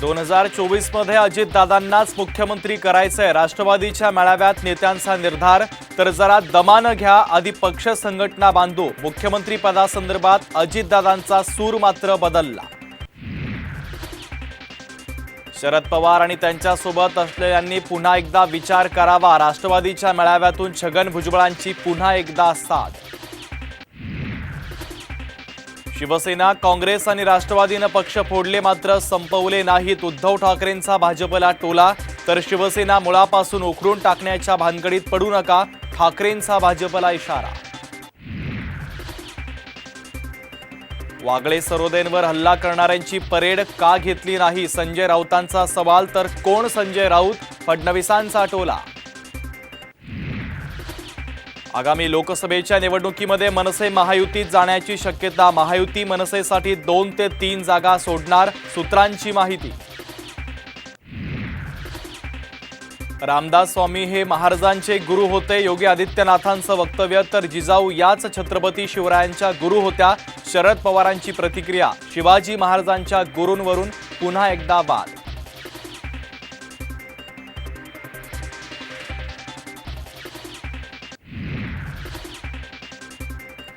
दोन हजार चोवीसमध्ये अजितदादांनाच मुख्यमंत्री करायचंय. राष्ट्रवादीच्या मेळाव्यात नेत्यांचा निर्धार तर जरा दमानं घ्या आधी पक्ष संघटना बांधू. मुख्यमंत्री पदासंदर्भात अजितदादांचा सूर मात्र बदलला. शरद पवार आणि त्यांच्यासोबत असलेल्यांनी पुन्हा एकदा विचार करावा. राष्ट्रवादीच्या मेळाव्यातून छगन भुजबळांची पुन्हा एकदा साथ. शिवसेना काँग्रेस आणि राष्ट्रवादीनं पक्ष फोडले मात्र संपवले नाहीत. उद्धव ठाकरेंचा भाजपला टोला. तर शिवसेना मुळापासून उखडून टाकण्याच्या भानगडीत पडू नका. ठाकरेंचा भाजपला इशारा. वागळे सरोदेंवर हल्ला करणाऱ्यांची परेड का घेतली नाही? संजय राऊतांचा सवाल तर कोण संजय राऊत? फडणवीसांचा टोला. आगामी लोकसभेच्या निवडणुकीमध्ये मनसे महायुतीत जाण्याची शक्यता महायुती मनसेसाठी दोन ते तीन जागा सोडणार सूत्रांची माहिती. रामदास स्वामी हे महाराजांचे गुरु होते योगी आदित्यनाथांचं वक्तव्य तर जिजाऊ याच छत्रपती शिवरायांच्या गुरु होत्या शरद पवारांची प्रतिक्रिया. शिवाजी महाराजांच्या गुरूंवरून पुन्हा एकदा वाद.